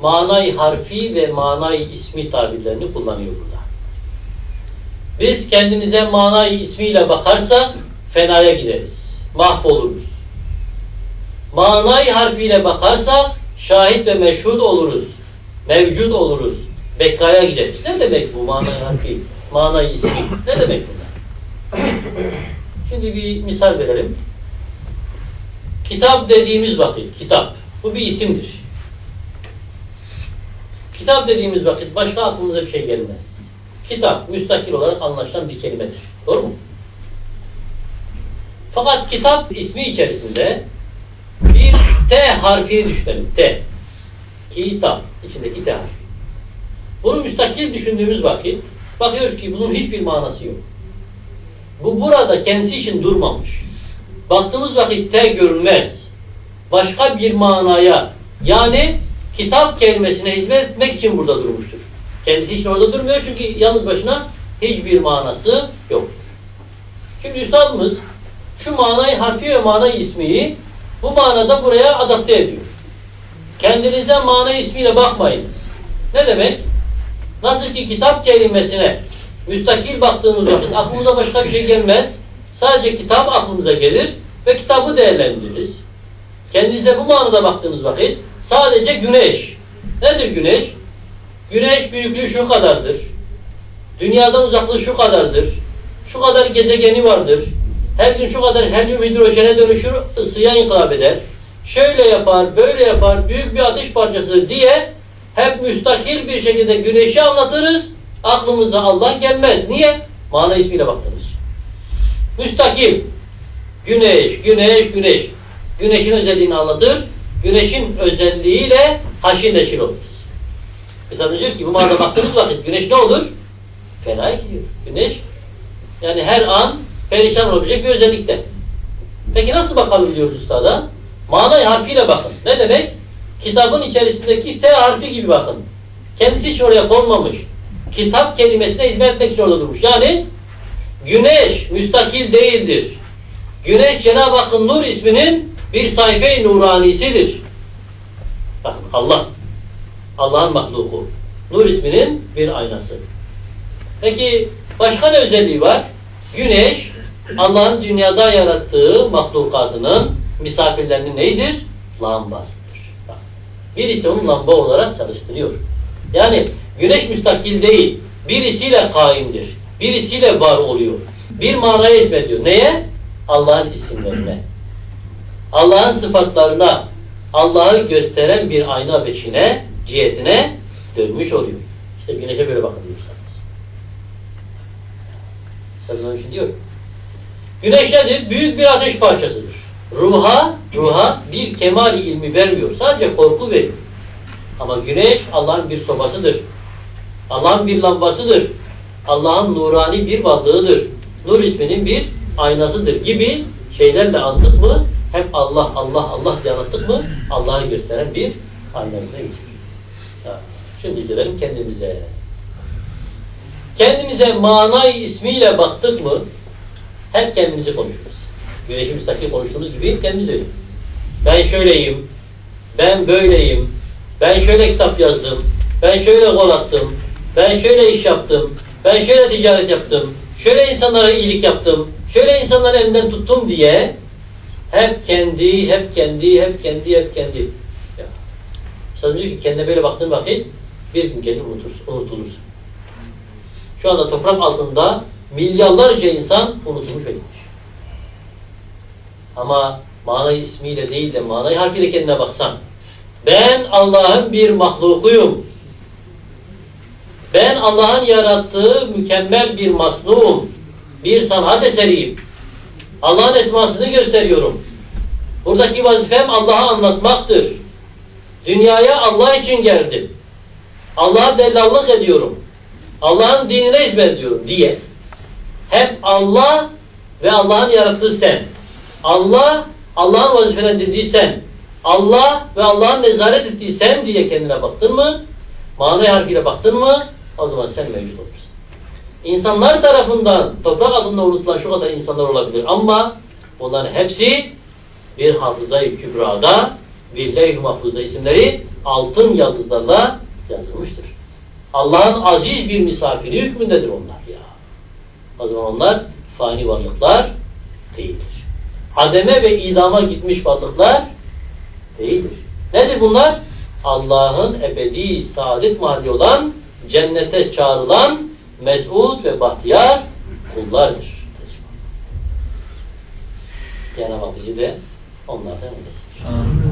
manay harfi ve manay ismi tabirlerini kullanıyor burada. Biz kendimize manay ismiyle bakarsak fenaya gideriz. Mahvoluruz. Manay harfiyle bakarsak şahit ve meşhud oluruz. Mevcut oluruz. Bekkaya gideriz. Ne demek bu manay harfi? Manay ismi. Ne demek bunlar? Şimdi bir misal verelim. Kitap dediğimiz vakit, kitap. Bu bir isimdir. Kitap dediğimiz vakit başka aklımıza bir şey gelmez. Kitap, müstakil olarak anlaşılan bir kelimedir. Doğru mu? Fakat kitap ismi içerisinde bir T harfini düşünelim. T. Kitap. içindeki T harfi. Bunu müstakil düşündüğümüz vakit bakıyoruz ki bunun hiçbir manası yok. Bu burada kendisi için durmamış. Baktığımız vakit T görünmez. Başka bir manaya yani kitap kelimesine hizmet etmek için burada durmuştur. Kendisi için orada durmuyor çünkü yalnız başına hiçbir manası yoktur. Şimdi üstadımız şu manayı harfi ve manayı ismiyi bu manada buraya adapte ediyor. Kendinize mana ismiyle bakmayınız. Ne demek? Nasıl ki kitap kelimesine müstakil baktığımız vakit aklımıza başka bir şey gelmez. Sadece kitap aklımıza gelir ve kitabı değerlendiririz. Kendinize bu manada baktığınız vakit sadece güneş. Nedir güneş? Güneş büyüklüğü şu kadardır. Dünyadan uzaklığı şu kadardır. Şu kadar gezegeni vardır. Her gün şu kadar helyum hidrojene dönüşür, ısıya inkılap eder. Şöyle yapar, böyle yapar, büyük bir ateş parçası diye hep müstakil bir şekilde güneşi anlatırız. Aklımıza Allah gelmez. Niye? Mana ismiyle baktınız. Müstakil. Güneş, güneş, güneş. Güneşin özelliğini anlatır. Güneşin özelliğiyle haşin neşir oluruz. Mesela diyor ki bu manada baktığınız vakit güneş ne olur? Fena gidiyor. Güneş yani her an perişan olabilecek bir özellikte. Peki nasıl bakalım diyoruz ustada? Mana harfiyle bakın. Ne demek? Kitabın içerisindeki T harfi gibi bakın. Kendisi hiç oraya konmamış. Kitap kelimesine hizmet etmek orada durmuş. Yani güneş müstakil değildir. Güneş Cenab-ı Hakk'ın nur isminin bir sayfe-i nuranisidir. Bakın Allah. Allah'ın mahluku. Nur isminin bir aynası. Peki başka ne özelliği var? Güneş Allah'ın dünyada yarattığı mahlukatının misafirlerinin neydir? Lambasıdır. Bak, birisi onu lamba olarak çalıştırıyor. Yani güneş müstakil değil. Birisiyle kaimdir. Birisiyle var oluyor. Bir manaya hizmet ediyor. Neye? Allah'ın isimlerine. Allah'ın sıfatlarına Allah'ı gösteren bir ayna beşine, cihetine dönmüş oluyor. İşte güneşe böyle bakın diyor. Sadece için diyor. Güneş nedir? Büyük bir ateş parçasıdır. Ruha, ruha bir kemali ilmi vermiyor. Sadece korku veriyor. Ama güneş Allah'ın bir sobasıdır. Allah'ın bir lambasıdır. Allah'ın nurani bir varlığıdır. Nur isminin bir aynasıdır gibi şeylerle andık mı hep Allah Allah Allah diye mı Allah'ı gösteren bir anlamına geçiyor. Şimdi gelelim kendimize. Kendimize manay ismiyle baktık mı hep kendimizi konuşuruz. Güneşi müstakil konuştuğumuz gibi kendimiz öyle. Ben şöyleyim, ben böyleyim, ben şöyle kitap yazdım, ben şöyle gol attım, ben şöyle iş yaptım, ben şöyle ticaret yaptım, şöyle insanlara iyilik yaptım, şöyle insanları elinden tuttum diye hep kendi, hep kendi, hep kendi, hep kendi. Ya. Sana diyor ki kendine böyle baktığın vakit bir gün kendini unutursun, unutulursun. Şu anda toprak altında milyarlarca insan unutulmuş ve gitmiş. Ama manayı ismiyle değil de manayı harfiyle kendine baksan. Ben Allah'ın bir mahlukuyum. Ben Allah'ın yarattığı mükemmel bir masnuğum. Bir sanat eseriyim. Allah'ın esmasını gösteriyorum. Buradaki vazifem Allah'ı anlatmaktır. Dünyaya Allah için geldim. Allah'a dellallık ediyorum. Allah'ın dinine hizmet ediyorum diye hep Allah ve Allah'ın yarattığı sen. Allah, Allah'ın vazifelendirdiği sen. Allah ve Allah'ın nezaret ettiği sen diye kendine baktın mı? Manay harfiyle baktın mı? O zaman sen mevcut olursun. İnsanlar tarafından toprak altında unutulan şu kadar insanlar olabilir ama bunların hepsi bir hafızayı kübrada bir leyh mahfuzda isimleri altın yıldızlarla yazılmıştır. Allah'ın aziz bir misafiri hükmündedir onlar ya. O zaman onlar fani varlıklar değildir. Ademe ve idama gitmiş varlıklar değildir. Nedir bunlar? Allah'ın ebedi saadet mahalli olan cennete çağrılan mes'ud ve bahtiyar kullardır. Cenab-ı Hak bizi de onlardan eylesin. Amin.